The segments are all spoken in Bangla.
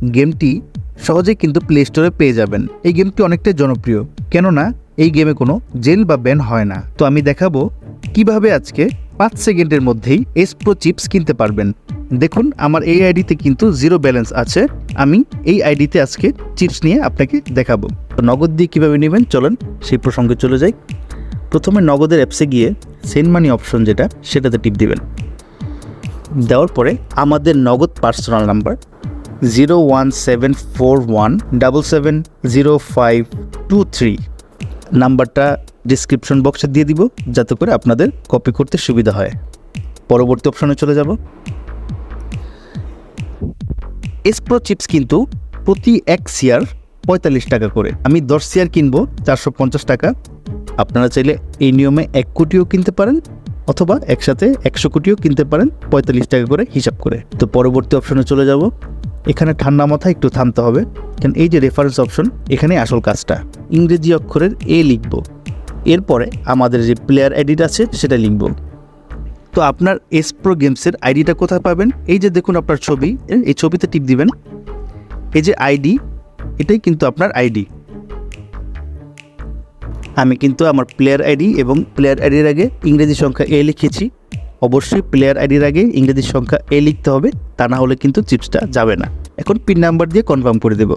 গেমটি সহজেই কিন্তু প্লে স্টোরে পেয়ে যাবেন। এই গেমটি অনেকটাই জনপ্রিয়, কেননা এই গেমে কোনো জেল বা ব্যান হয় না। তো আমি দেখাবো কীভাবে আজকে পাঁচ সেকেন্ডের মধ্যেই এস প্রো চিপস কিনতে পারবেন। দেখুন, আমার এই আইডিতে কিন্তু জিরো ব্যালেন্স আছে। আমি এই আইডিতে আজকে চিপস নিয়ে আপনাকে দেখাবো। তো নগদ দিয়ে কীভাবে নেবেন? চলেন, সেই প্রসঙ্গে চলে যাই। প্রথমে নগদের অ্যাপসে গিয়ে সেন্ড মানি অপশন যেটা, সেটাতে টিপ দিবেন। দেওয়ার পরে আমাদের Nagad personal number zero one seven four one double seven zero five two three নাম্বারটা ডিসক্রিপশন বক্সে দিয়ে দিব, যাতে করে আপনাদের কপি করতে সুবিধা হয়। পরবর্তী অপশনে চলে যাব। এসপ্রো চিপস কিন্তু প্রতি এক শেয়ার পঁয়তাল্লিশ টাকা করে। আমি দশ শেয়ার কিনবো, চারশো পঞ্চাশ টাকা। আপনারা চাইলে এই নিয়মে এক কোটিও কিনতে পারেন, অথবা একসাথে একশো কোটিও কিনতে পারেন, পঁয়তাল্লিশ টাকা করে হিসাব করে। তো পরবর্তী অপশনে চলে যাব। এখানে ঠান্ডা মাথায় একটু থামতে হবে। কারণ এই যে রেফারেন্স অপশন এখানে আসল কাজটা। ইংরেজি অক্ষরের এ লিখব। এরপরে আমাদের যে প্লেয়ার আইডিটা আছে, সেটা লিখব। তো আপনার এস প্রো গেমসের আইডিটা কোথায় পাবেন? এই যে দেখুন আপনার ছবি, এই ছবিতে টিপ দিবেন। এই যে আইডি এটাই কিন্তু আপনার আইডি আমি কিন্তু আমার প্লেয়ার আইডি এবং প্লেয়ার আইডির আগে ইংরেজি সংখ্যা এ লিখেছি। অবশ্যই প্লেয়ার আইডির আগে ইংরেজি সংখ্যা এ লিখতে হবে, তা না হলে কিন্তু চিপসটা যাবে না। এখন পিন নাম্বার দিয়ে কনফার্ম করে দেব।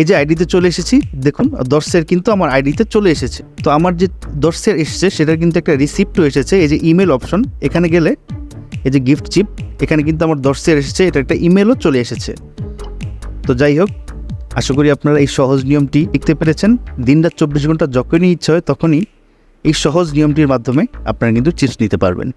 এই যে আইডিতে চলে এসেছি, দেখুন, দর্শের কিন্তু আমার আইডিতে চলে এসেছে। তো আমার যে দর্শের এসেছে, সেটার কিন্তু একটা রিসিপ্টও এসেছে, এই যে ইমেল অপশন এখানে গেলে এই যে গিফট চিপ এখানে কিন্তু আমার দর্শের এসেছে এটা একটা ইমেলও চলে এসেছে। তো যাই হোক, আশা করি আপনারা এই সহজ নিয়মটি দেখতে পেরেছেন। দিনরাত চব্বিশ ঘণ্টা যখনই ইচ্ছা হয় তখনই এই সহজ নিয়মটির মাধ্যমে আপনারা কিন্তু চিপস নিতে পারবেন।